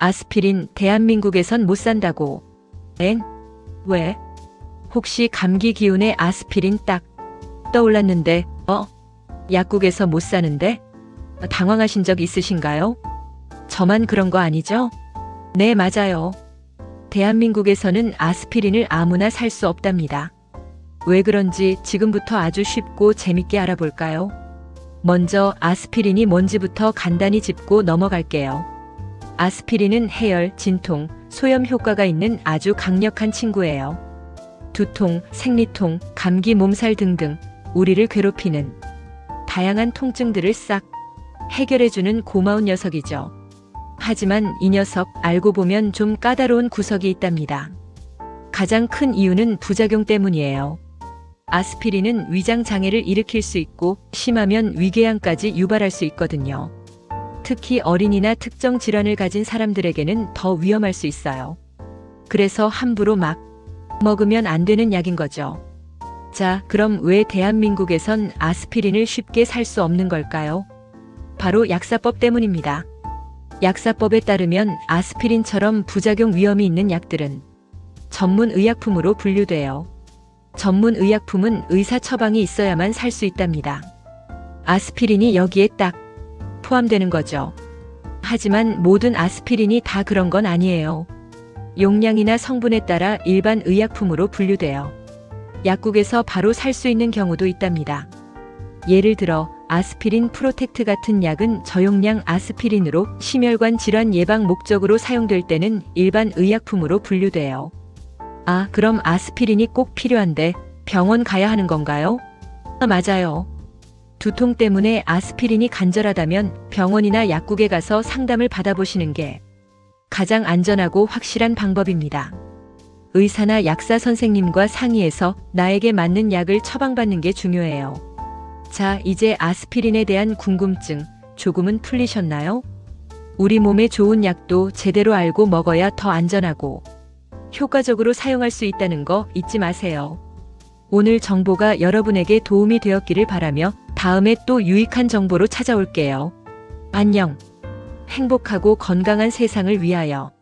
아스피린 대한민국에선 못 산다고. 엥? 왜? 혹시 감기 기운에 아스피린 딱 떠올랐는데, 어? 약국에서 못 사는데? 당황하신 적 있으신가요? 저만 그런 거 아니죠? 네, 맞아요. 대한민국에서는 아스피린을 아무나 살 수 없답니다. 왜 그런지 지금부터 아주 쉽고 재밌게 알아볼까요? 먼저 아스피린이 뭔지부터 간단히 짚고 넘어갈게요. 아스피린은 해열, 진통, 소염 효과가 있는 아주 강력한 친구예요. 두통, 생리통, 감기 몸살 등등 우리를 괴롭히는 다양한 통증들을 싹 해결해주는 고마운 녀석이죠. 하지만 이 녀석 알고 보면 좀 까다로운 구석이 있답니다. 가장 큰 이유는 부작용 때문이에요. 아스피린은 위장 장애를 일으킬 수 있고 심하면 위궤양까지 유발할 수 있거든요. 특히 어린이나 특정 질환을 가진 사람들에게는 더 위험할 수 있어요. 그래서 함부로 막 먹으면 안 되는 약인 거죠. 자, 그럼 왜 대한민국에선 아스피린을 쉽게 살 수 없는 걸까요? 바로 약사법 때문입니다. 약사법에 따르면 아스피린처럼 부작용 위험이 있는 약들은 전문 의약품으로 분류돼요. 전문 의약품은 의사 처방이 있어야만 살 수 있답니다. 아스피린이 여기에 딱 포함되는 거죠. 하지만 모든 아스피린이 다 그런 건 아니에요. 용량이나 성분에 따라 일반 의약품으로 분류돼요. 약국에서 바로 살 수 있는 경우도 있답니다. 예를 들어 아스피린 프로텍트 같은 약은 저용량 아스피린으로 심혈관 질환 예방 목적으로 사용될 때는 일반 의약품으로 분류돼요. 아, 그럼 아스피린이 꼭 필요한데 병원 가야 하는 건가요? 아, 맞아요. 두통 때문에 아스피린이 간절하다면 병원이나 약국에 가서 상담을 받아보시는 게 가장 안전하고 확실한 방법입니다. 의사나 약사 선생님과 상의해서 나에게 맞는 약을 처방받는 게 중요해요. 자, 이제 아스피린에 대한 궁금증 조금은 풀리셨나요? 우리 몸에 좋은 약도 제대로 알고 먹어야 더 안전하고 효과적으로 사용할 수 있다는 거 잊지 마세요. 오늘 정보가 여러분에게 도움이 되었기를 바라며 다음에 또 유익한 정보로 찾아올게요. 안녕. 행복하고 건강한 세상을 위하여.